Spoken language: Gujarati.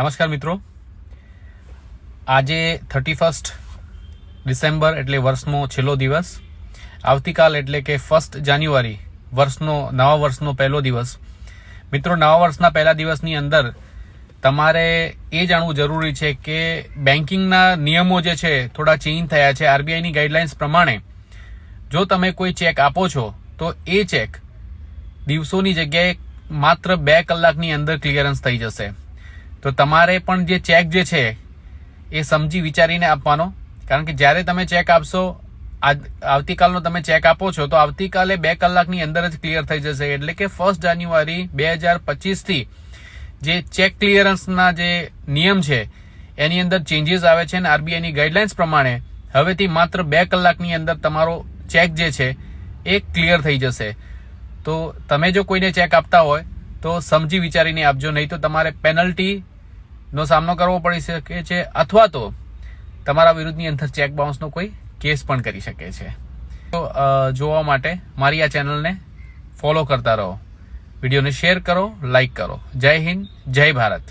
નમસ્કાર મિત્રો. આજે થર્ટી ફર્સ્ટ ડિસેમ્બર એટલે વર્ષનો છેલ્લો દિવસ. આવતીકાલ એટલે કે ફર્સ્ટ જાન્યુઆરી, વર્ષનો, નવા વર્ષનો પહેલો દિવસ. મિત્રો, નવા વર્ષના પહેલા દિવસની અંદર તમારે એ જાણવું જરૂરી છે કે બેન્કિંગના નિયમો જે છે, થોડા ચેન્જ થયા છે. આરબીઆઈની ગાઈડલાઇન્સ પ્રમાણે જો તમે કોઈ ચેક આપો છો, તો એ ચેક દિવસોની જગ્યાએ માત્ર બે કલાકની અંદર ક્લિયરન્સ થઈ જશે. તો તમારે પણ જે ચેક જે છે, એ સમજી વિચારીને આપવાનો. કારણ કે જ્યારે તમે ચેક આપશો આવતીકાલનો તમે ચેક આપો છો, તો આવતીકાલે બે કલાકની અંદર જ ક્લિયર થઈ જશે. એટલે કે ફર્સ્ટ જાન્યુઆરી બે હજાર પચીસથી જે ચેક ક્લિયરન્સના જે નિયમ છે, એની અંદર ચેન્જીસ આવે છે અને આરબીઆઈની ગાઈડલાઇન્સ પ્રમાણે, હવેથી માત્ર બે કલાકની અંદર તમારો ચેક જે છે, એ ક્લિયર થઈ જશે. તો તમે જો કોઈને ચેક આપતા હોય, તો સમજી વિચારીને આપજો. નહીં તો તમારે પેનલ્ટી નો સામનો કરવો પડી શકે છે અથવા તો તમારા વિરુદ્ધની અંદર ચેક બાઉન્સનો કોઈ કેસ પણ કરી શકે છે. તો જોવા માટે મારી આ ચેનલને ફોલો કરતા રહો. વિડીયોને શેર કરો લાઇક કરો. જય હિન્દ, જય ભારત.